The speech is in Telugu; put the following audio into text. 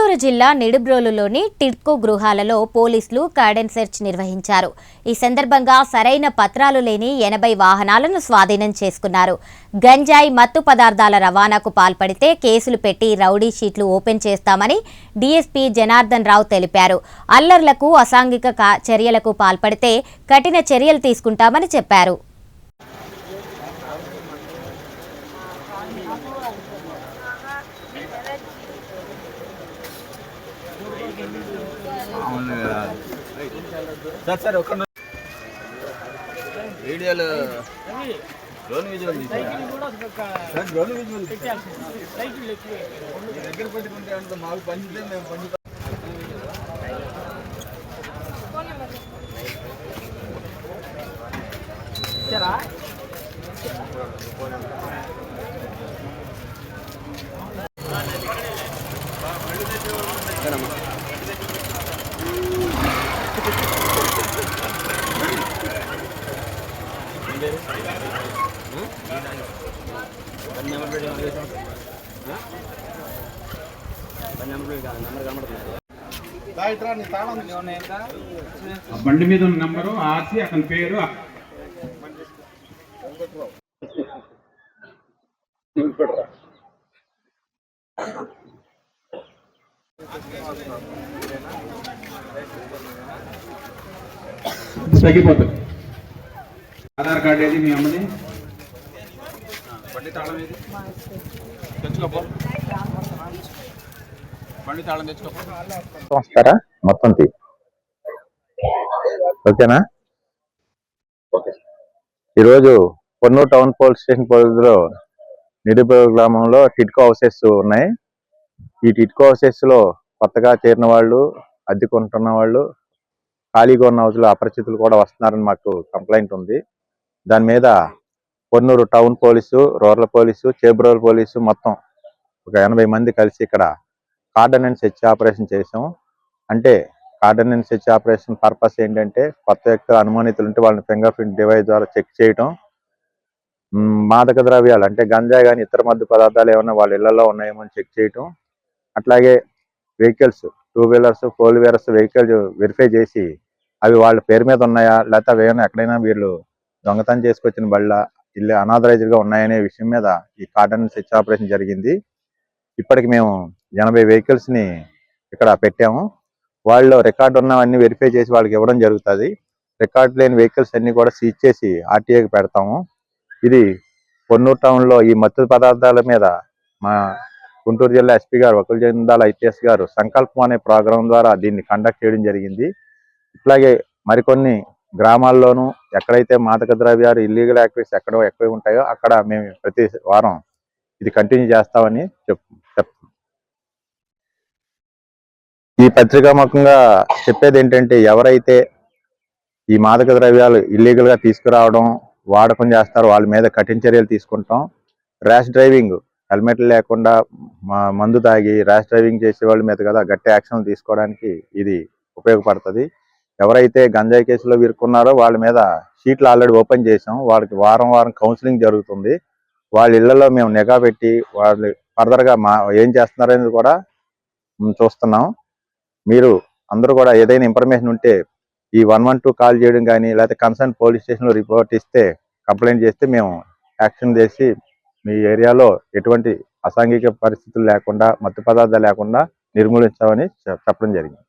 గుంటూరు జిల్లా నిడుబ్రోలులోని టిడ్కో గృహాలలో పోలీసులు కార్డెన్ సెర్చ్ నిర్వహించారు. ఈ సందర్భంగా సరైన పత్రాలు లేని ఎనభై వాహనాలను స్వాధీనం చేసుకున్నారు. గంజాయి మత్తు పదార్థాల రవాణాకు పాల్పడితే కేసులు పెట్టి రౌడీ షీట్లు ఓపెన్ చేస్తామని డీఎస్పీ జనార్దన్ రావు తెలిపారు. అల్లర్లకు అసాంఘిక చర్యలకు పాల్పడితే కఠిన చర్యలు తీసుకుంటామని చెప్పారు. సార్ సార్ ఒక్క నిమిషం. Drone visual sir drone visual దగ్గర పెట్టుకుంటే అంత మాకు పంచితే మేము పంచుతాం ఆ బండి మీద ఉన్న నంబరు ఆర్సి అతని పేరు తగ్గిపోతుంది. ఆధార్ కార్డు ఏది మీ అమ్మది? బండి తాళం ఏది? తెచ్చుకోపో. బండి తాళం తెచ్చుకోపో. వస్తారా మొత్తం తీ. ఓకేనా? ఓకే. ఈరోజు పొన్నూరు టౌన్ పోలీస్ స్టేషన్ పరిధిలో నిరుపయోగ గ్రామంలో టిట్కో హౌసెస్ ఉన్నాయి. ఈ టిట్కో హౌసెస్లో కొత్తగా చేరిన వాళ్ళు అద్దెకుంటున్న వాళ్ళు ఖాళీగా ఉన్న హౌస్లో అపరిచితులు కూడా వస్తున్నారని మాకు కంప్లైంట్ ఉంది. దాని మీద Ponnuru town police rural police Chebrolu police మొత్తం ఒక ఎనభై మంది కలిసి ఇక్కడ కార్డనెన్స్ హెచ్ ఆపరేషన్ చేసాము అంటే కార్డనెన్స్ హెచ్ ఆపరేషన్ పర్పస్ ఏంటంటే కొత్త వ్యక్తులు అనుమానితులు ఉంటే వాళ్ళని ఫింగర్ ప్రింట్ డివైస్ ద్వారా చెక్ చేయటం. మాదక ద్రవ్యాలు అంటే గంజా కానీ ఇతర మద్దు పదార్థాలు ఏమైనా వాళ్ళ ఇళ్ళలో ఉన్నాయేమో అని చెక్ చేయటం. అట్లాగే vehicles two wheelers four wheelers vehicles verify చేసి అవి వాళ్ళ పేరు మీద ఉన్నాయా లేకపోతే అవి ఏమైనా ఎక్కడైనా వీళ్ళు దొంగతనం చేసుకొచ్చిన బళ్ళ ఇల్లు అనాథరైజ్డ్గా ఉన్నాయనే విషయం మీద ఈ కార్డనెన్స్ హెచ్ ఆపరేషన్ జరిగింది. ఇప్పటికి మేము ఎనభై వెహికల్స్ని ఇక్కడ పెట్టాము. వాళ్ళు రికార్డు ఉన్నవన్నీ వెరిఫై చేసి వాళ్ళకి ఇవ్వడం జరుగుతుంది. రికార్డు లేని వెహికల్స్ అన్ని కూడా సీజ్ చేసి ఆర్టీఏకి పెడతాము. ఇది పొన్నూరు టౌన్లో ఈ మత్తు పదార్థాల మీద మా గుంటూరు జిల్లా ఎస్పీ గారు వకుల జందాల ఐపీఎస్ గారు సంకల్పం అనే ప్రోగ్రాం ద్వారా దీన్ని కండక్ట్ చేయడం జరిగింది. ఇట్లాగే మరికొన్ని గ్రామాల్లోనూ ఎక్కడైతే మాదక ద్రవ్యాలు ఇల్లీగల్ యాక్టివిటీస్ ఎక్కడ ఎక్కువ ఉంటాయో అక్కడ మేము ప్రతి వారం ఇది కంటిన్యూ చేస్తామని చెప్ చెప్ ఈ పత్రికాముఖంగా చెప్పేది ఏంటంటే ఎవరైతే ఈ మాదక ద్రవ్యాలు ఇల్లీగల్గా తీసుకురావడం వాడకం చేస్తారో వాళ్ళ మీద కఠిన చర్యలు తీసుకుంటాం. ర్యాష్ డ్రైవింగ్ హెల్మెట్ లేకుండా మా- మందు తాగి ర్యాష్ డ్రైవింగ్ చేసే వాళ్ళ మీద కదా గట్టి యాక్షన్ తీసుకోవడానికి ఇది ఉపయోగపడుతుంది. ఎవరైతే గంజాయి కేసులో వీరుకున్నారో వాళ్ళ మీద షీట్లు ఆల్రెడీ ఓపెన్ చేసాం వాళ్ళకి వారం వారం కౌన్సిలింగ్ జరుగుతుంది. వాళ్ళ ఇళ్ళలో మేము నిఘా పెట్టి వాళ్ళు ఫర్దర్గా మా ఏం చేస్తున్నారనేది కూడా చూస్తున్నాం. మీరు అందరూ కూడా ఏదైనా ఇన్ఫర్మేషన్ ఉంటే ఈ వన్ వన్ టూ కాల్ చేయడం కానీ లేకపోతే కన్సర్న్ పోలీస్ స్టేషన్లో రిపోర్ట్ ఇస్తే కంప్లైంట్ చేస్తే మేము యాక్షన్ చేసి మీ ఏరియాలో ఎటువంటి అసాంఘిక పరిస్థితులు లేకుండా మత్తు పదార్థాలు లేకుండా నిర్మూలించామని చెప్పడం జరిగింది.